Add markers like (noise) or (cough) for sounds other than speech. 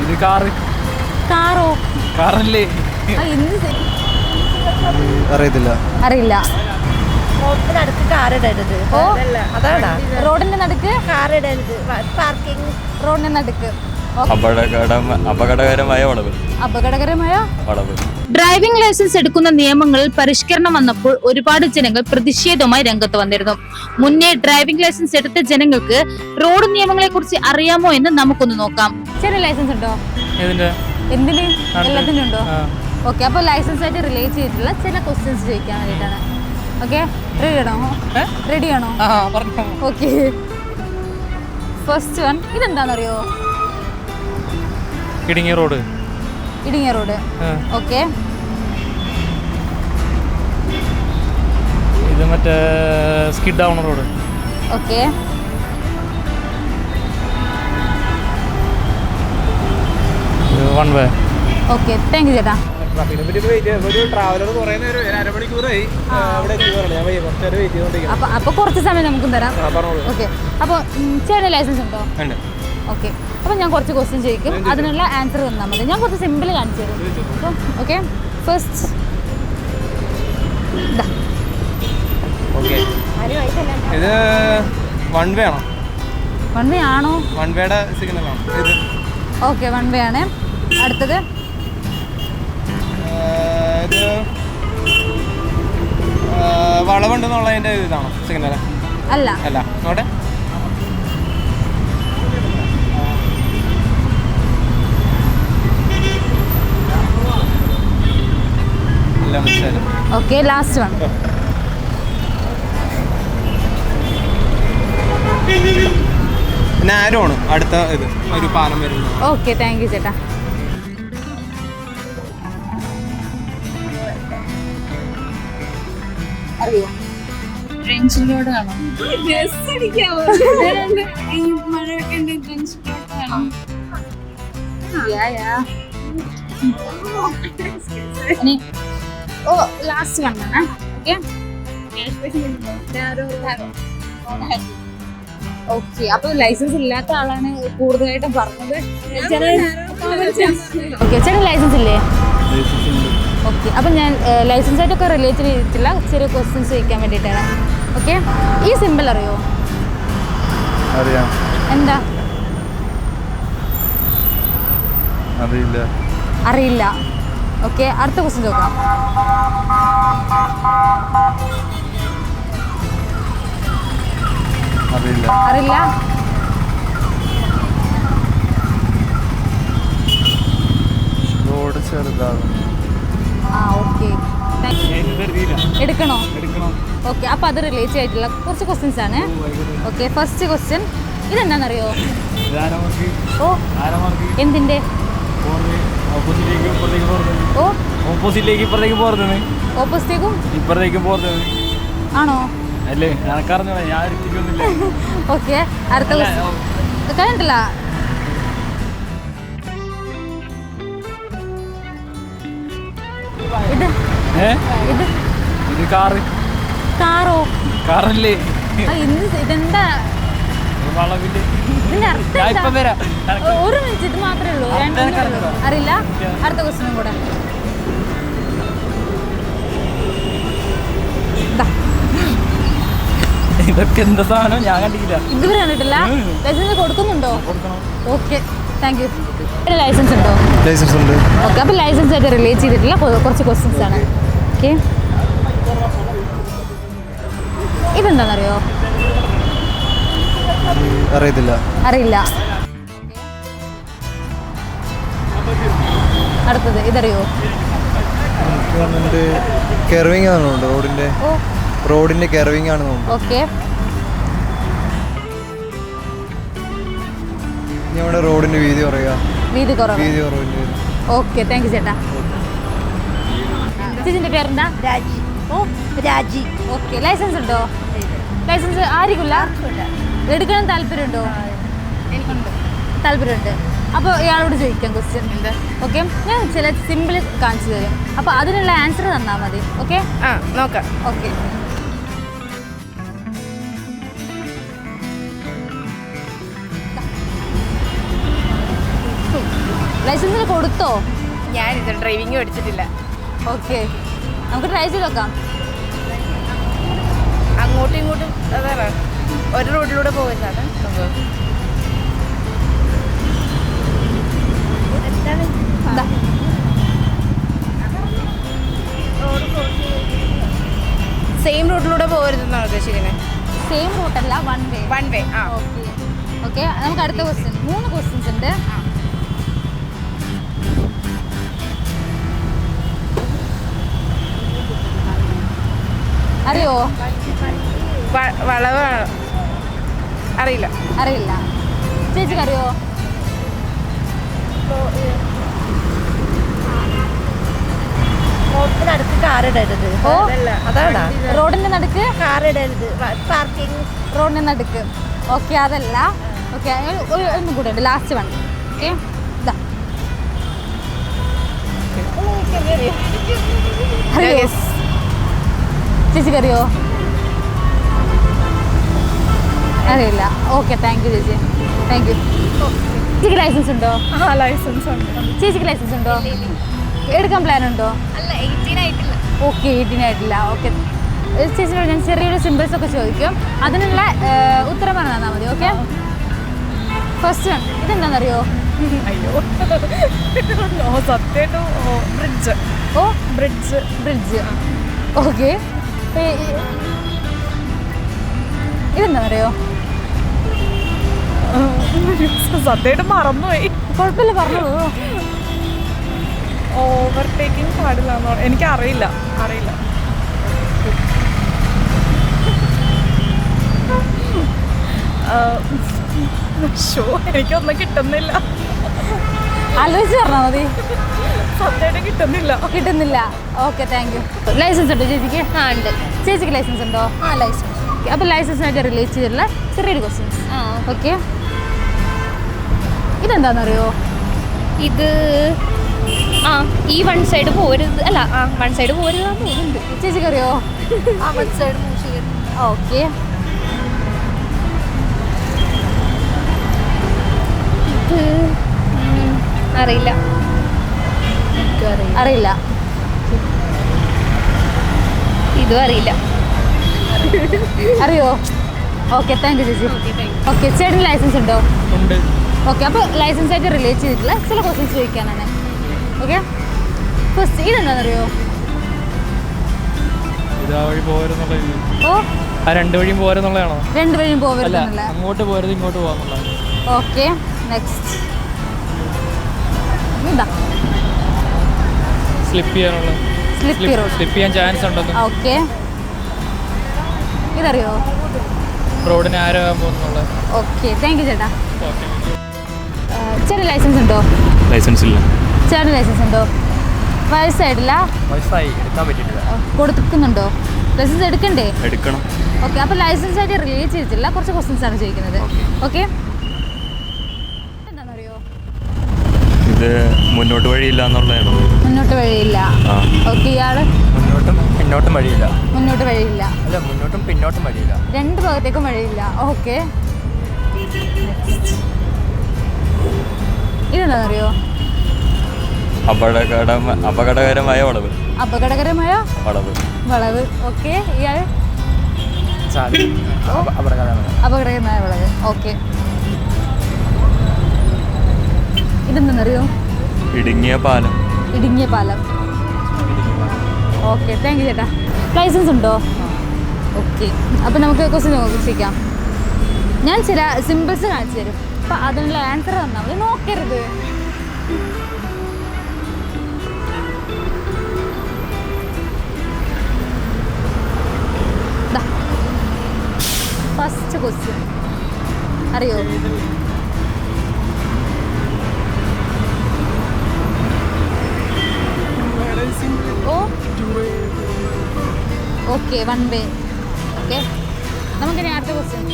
ഇത് കാറ് കാറോ? കാറല്ലേ? ആ, എന്ത് സെ- അറിയത്തില്ല. അറിയില്ല. റോഡിനടുത്ത് കാർ ഇടരുത്. ഓ. അതാണോ? റോഡിന്റെ നടുക്ക്? കാർ ഇടരുത്. പാർക്കിംഗ് റോഡിന്റെ നടുക്ക്. അപകടകരമായ വളവ്. അപകടകരമായ വളവ്. ഡ്രൈവിംഗ് ലൈസൻസ് എടുക്കുന്ന നിയമങ്ങളിൽ പരിഷ്കരണം വന്നപ്പോൾ ഒരുപാട് ജനങ്ങൾ പ്രതിഷേധവുമായി രംഗത്ത് വന്നിരുന്നു. മുന്നേ ഡ്രൈവിംഗ് ലൈസൻസ് എടുത്ത ജനങ്ങൾക്ക് റോഡ് നിയമങ്ങളെ കുറിച്ച് അറിയാമോ എന്ന് നമുക്കൊന്ന് നോക്കാം. ചെറിയ ലൈസൻസ് ഉണ്ടോ? എന്തിന്. എല്ലാത്തിനും ഉണ്ടോ. ഓക്കെ അപ്പോൾ ലൈസൻസ് ആയിട്ട് റിലേറ്റ് ചെയ്തിട്ടുള്ള ചില ക്വസ്റ്റ്യൻസ് ചോദിക്കാൻ വേണ്ടിയിട്ടാണ്. ഓക്കെ റെഡി ആണോ? റെഡി ആണോ? ഓക്കെ. ഫസ്റ്റ് വൺ ഇതെന്താണെന്നറിയോ? ഇടുങ്ങിയ റോഡ്? ഇടുങ്ങിയ റോഡ്. ഓക്കെ. ഇത് മറ്റേ സ്കിഡ് ആവണ road. Okay. One way okay. Thank you ചേട്ടാ. ഒരു ട്രാവലർ കുറേ നേരം ഒരു അരമണിക്കൂറായി. അവിടെ എത്തിയതാണ് ഞാൻ വയ്യ കുറച്ച് സമയം നമുക്കും തരാം. ഓക്കെ. അപ്പൊ ചേട്ടൻ ലൈസൻസ് ഉണ്ടോ? ഉണ്ട്. ഓക്കെ അപ്പോൾ ഞാൻ കുറച്ച് ക്വസ്റ്റ്യൻ ചോദിക്കും. അതിനുള്ള ആൻസർ തന്നാൽ മതി. ഞാൻ കുറച്ച് സിമ്പിൾ കാണിച്ചു തരും. അപ്പം ഓക്കെ ഫസ്റ്റ് ഇത് വൺ വേ ആണോ? വൺ വേ ആണോ? വൺ വേയുടെ സിഗ്നൽ ആണോ? ഇത്. ഓക്കെ വൺ വേ ആണ്. അടുത്തത്. ഇത്. വളവുണ്ടെന്നുള്ളതിന്റെ ഇതാണോ സിഗ്നൽ അല്ല. അല്ല. നോട്ടെ ഓക്കെ ലാസ്റ്റ് വൺ പിന്നെ അടുത്ത ഇത് ഒരു പാലം വരുന്നത്. ഓക്കെ താങ്ക് യു ചേട്ടാ. അറിയോ റേഞ്ചിലൂടെ ആണോ ഇനി ഓ ലാസ്റ്റ് വൺ ആണ്. ഓക്കെ ഓക്കെ അപ്പൊ ലൈസൻസ് ഇല്ലാത്ത ആളാണ് കൂടുതലായിട്ടും പറഞ്ഞത്. ഓക്കെ ചേട്ടൻ ലൈസൻസ് ഇല്ലേ? ഓക്കെ അപ്പം ഞാൻ ലൈസൻസ് ആയിട്ടൊക്കെ റിലേറ്റ് ചെയ്തിട്ടില്ല. ചെറിയ ക്വസ്റ്റ്യൻസ് ചോദിക്കാൻ വേണ്ടിയിട്ടാണ്. ഓക്കെ ഈ സിമ്പിൾ അറിയോ? അറിയാം. എന്താ? അറിയില്ല. അറിയില്ല. ഓക്കെ അടുത്ത ക്വസ്റ്റ്യൻ നോക്കാം അറിയില്ല. എടുക്കണോ? ഓക്കെ അപ്പൊ അത് റിലേറ്റ് ആയിട്ടുള്ള കുറച്ച് ക്വസ്റ്റ്യൻസ് ആണ്. ഓക്കെ ഫസ്റ്റ് ക്വസ്റ്റ്യൻ ഇതെന്താണെന്നറിയോ? ഓ എന്തിന്റെ ഓ. ഓപ്പോസിറ്റിലേക്ക് ഇപ്പുറത്തേക്ക് പോരുന്നത് ഓപ്പോസിറ്റേക്കും? ഇപ്പുറത്തേക്ക് പോരുന്നത് ആണോ? അല്ലേ? എനക്കറിഞ്ഞോ ഞാൻ എടുത്തിട്ടൊന്നുമില്ല (laughs) ഓക്കെ അടുത്ത കഴിഞ്ഞിട്ടില്ല ഇത് ഇത്. ഇത് കാറ്. കാറോ? കാറല്ലേ? ഇതെന്താ? വളവിൽ. ഒരു മിനിറ്റ് ഇത് മാത്രമേ ഉള്ളൂ. അറിയില്ല. അടുത്ത ക്വസ്റ്റിനും കൂടെ. ദാ, ഇതൊക്കെ എന്താ സാധനം ഞാൻ കണ്ടില്ല ഇതുവരെ കണ്ടിട്ടില്ല. ലൈസൻസ് കൊടുക്കുന്നുണ്ടോ? ഓക്കെ താങ്ക് യു ലൈസൻസ് ഉണ്ടോ? ലൈസൻസ് ഉണ്ട്. ഓക്കെ അപ്പോൾ ലൈസൻസ് ആയിട്ട് റിലേറ്റ് ചെയ്തിട്ടില്ല. കുറച്ച് ക്വസ്റ്റ്യൻസ് ആണ്. ഓക്കെ ഇതെന്താണെന്നറിയോ അറിയത്തില്ല. അറിയില്ല. അടുത്തത് ഇതറിയോ? കെർവിങ് ആണെന്നുണ്ട് റോഡിന്റെ. ഓ. റോഡിന്റെ കെർവിങ് ആണ് ഓക്കെ. ഇനി റോഡിന്റെ വീതി കുറയുക വീതി കുറവ്. വീതി കുറവിന്റെ ഓക്കെ താങ്ക് യു ചേട്ടാ. ചേച്ചിന്റെ പേരെന്താ? രാജി. ഓ രാജി. ഓക്കെ ലൈസൻസ് ഉണ്ടോ? ലൈസൻസ് ആയിരിക്കില്ല എടുക്കാൻ താല്പര്യമുണ്ടോ? താല്പര്യമുണ്ട്. അപ്പോൾ ഇയാളോട് ചോദിക്കാം ക്വസ്റ്റ്യൻ ഓക്കെ ഞാൻ ചില സിമ്പിൾ കാണിച്ചു തരും. അപ്പോൾ അതിനുള്ള ആൻസർ തന്നാൽ മതി. ഓക്കെ നോക്കാം. ഓക്കെ ലൈസൻസിന് കൊടുത്തോ? ഞാൻ ഇത് ഡ്രൈവിംഗ് പഠിച്ചിട്ടില്ല ഓക്കെ നമുക്ക് ട്രൈ ചെയ്ത് നോക്കാം. അങ്ങോട്ടും ഇങ്ങോട്ടും അതാണ് ഒരു റോഡിലൂടെ പോകുന്നതാണ് സംഭവം. സെയിം റൂട്ടിലൂടെ പോകരുതെന്നാണ് ഉദ്ദേശിക്കുന്നത് സെയിം റൂട്ടല്ല വൺ വേ വൺ വേ ആ. ഓക്കെ ഓക്കെ നമുക്ക് അടുത്ത ക്വസ്റ്റ്യൻ മൂന്ന് ക്വസ്റ്റ്യൻസ് ഉണ്ട്. അറിയോ? വളവാണ് അറിയില്ല. അറിയില്ല. ചേച്ചിക്ക് അറിയോ നടുക്ക് കാർ ഇടരുത്. ഓ. അതാണ്? റോഡിന്റെ നടുക്ക്? കാർ ഇടരുത്. പാർക്കിംഗ് റോഡിന്റെ നടുക്ക്. ഓക്കെ അതല്ല. ഓക്കെ ഒന്നും കൂടെ ഉണ്ട്. ലാസ്റ്റ് വൺ ഓക്കെ ചേച്ചിക്ക് അറിയോ അറിയില്ല. ഓക്കെ താങ്ക് യു ചേച്ചി. താങ്ക് യു ചേച്ചിക്ക് ലൈസൻസ് ഉണ്ടോ? ആ ലൈസൻസ് ഉണ്ട്. ചേച്ചിക്ക് ലൈസൻസ് ഉണ്ടോ? എടുക്കാൻ പ്ലാൻ ഉണ്ടോ? അല്ല എയ്റ്റീൻ ആയിട്ടില്ല. ഓക്കെ എയ്റ്റീൻ ആയിട്ടില്ല. ഓക്കെ ചേച്ചിനോട് ഞാൻ ചെറിയൊരു സിമ്പിൾസ് ഒക്കെ ചോദിക്കും. അതിനുള്ള ഉത്തരം പറഞ്ഞു തന്നാൽ മതി ഓക്കെ ഫസ്റ്റ് വൺ ഇതെന്താണെന്നറിയോ അയ്യോ. സത്യമായിട്ടും ബ്രിഡ്ജ് ഓ ബ്രിഡ്ജ് ബ്രിഡ്ജ് ഓക്കെ ഇതെന്താണെന്നറിയോ (laughs) സത്യമായിട്ട് മറന്നുപോയി. കുഴപ്പമില്ല പറഞ്ഞു. ഓവർടേക്കിംഗ് പാടില്ല എന്ന് എനിക്ക് അറിയില്ല. (laughs) അറിയില്ല ഷോ എനിക്കൊന്നും കിട്ടുന്നില്ല. ആലോചിച്ച് പറഞ്ഞാൽ മതി. സത്യമായിട്ട് കിട്ടുന്നില്ല. കിട്ടുന്നില്ല. ഓക്കെ താങ്ക് യു ലൈസൻസ് ഉണ്ടോ ചേച്ചിക്ക്? ആ ഉണ്ട്. ചേച്ചിക്ക് ലൈസൻസ് ഉണ്ടോ? ആ ലൈസൻസ് അപ്പോൾ ലൈസൻസിനായിട്ട് റിലേറ്റ് ചെയ്തിട്ടുള്ള ചെറിയൊരു ക്വസ്റ്റ്യൻസ് ആ ഓക്കെ ഇതെന്താണെന്നറിയോ ഇത് ആ ഈ വൺ സൈഡ് പോരുത് അല്ല ആ വൺ സൈഡ് പോരുതാന്ന് തോന്നുന്നുണ്ട്. ചേച്ചിക്ക് അറിയോ ആ വൺ സൈഡ് ഓക്കെ. ഇത് അറിയില്ല. അറിയില്ല. ഇതും അറിയില്ല. (laughs) അറിയോ? ഓക്കെ താങ്ക് യു ചേച്ചി. ഓക്കെ ചേട്ടന് ലൈസൻസ് ഉണ്ടോ? ഉണ്ട്. ഓക്കെ അപ്പോൾ ലൈസൻസ് ആയിട്ട് റിലേറ്റ് ചെയ്തിട്ടുള്ള ചില ക്വസ്റ്റ്യൻസ് ചോദിക്കാനാണ്. ഓക്കെ ഫസ്റ്റ് ഇതെന്താണെന്നറിയോ? ഓ? രണ്ട് വഴിയും പോരെന്നുള്ളതാണോ രണ്ട് വഴിയും പോകരുതെന്നുള്ള അങ്ങോട്ട് പോരുത് ഇങ്ങോട്ട് പോകാന്നുള്ളത് ഓക്കെ നെക്സ്റ്റ് ഇതാ. സ്ലിപ്പ് ചെയ്യാനുള്ള. സ്ലിപ്പ് ചെയ്യാൻ ചാൻസ് ഉണ്ടെന്ന്. ഓക്കെ ഇതറിയോ? റോഡിന് ആരോ ഓക്കെ താങ്ക് യു ചേട്ടാ. ചേട്ടൻ ലൈസൻസ് ഉണ്ടോ? ലൈസൻസ് ഇല്ല. ചേട്ടൻ ലൈസൻസ് ഉണ്ടോ? വയസ്സായിട്ടില്ല വയസ്സായി എടുക്കാൻ പറ്റിയിട്ടില്ല. കൊടുക്കുന്നുണ്ടോ? ലൈസൻസ് എടുക്കണ്ടേ? എടുക്കണം. ഓക്കെ അപ്പോൾ ലൈസൻസ് ആയിട്ട് റിലേറ്റ് ചെയ്തിട്ടില്ല. കുറച്ച് ക്വസ്റ്റ്യൻസ് ആണ് ചോദിക്കുന്നത്. ഓക്കെ എന്താണെന്നറിയോ? ഇത് മുന്നോട്ട് വഴിയില്ല എന്നുള്ളതാണോ? മുന്നോട്ട് വഴിയില്ല. ഓക്കെ ഇയാൾ മുന്നോട്ടും പിന്നോട്ടും വഴിയില്ല. മുന്നോട്ട് വഴിയില്ല. അല്ല മുന്നോട്ടും പിന്നോട്ടും വഴിയില്ല. രണ്ട് ഭാഗത്തേക്കും വഴിയില്ല. ഓക്കെ ഇതെന്താണെന്നറിയോ അപകടകര അപകടകരമായ വളവ്. അപകടകരമായ വളവ്. വളവ്. ഓക്കെ ഇയാൾ? അപകടകരമായ അപകടകരമായ വളവ്. ഓക്കെ. ഇതെന്താണെന്നറിയോ ഇടുങ്ങിയ പാലം. ഇടുങ്ങിയ പാലം. ഓക്കെ താങ്ക് യു ചേട്ടാ. ലൈസൻസ് ഉണ്ടോ? ഓക്കെ. അപ്പം നമുക്ക് ക്വസ്റ്റ്യൻ നോക്കിക്കാം ഞാൻ ചില സിമ്പിൾസ് കാണിച്ചു തരും. അപ്പം അതിനുള്ള ആൻസർ തന്നാൽ മതി. നോക്കരുത്. ഫസ്റ്റ് ക്വസ്റ്റ്യൻ അറിയോ? ഓ. ഓക്കെ വൺ വേ ഓക്കെ നമുക്കിനി അടുത്ത ക്വസ്റ്റ്യൻ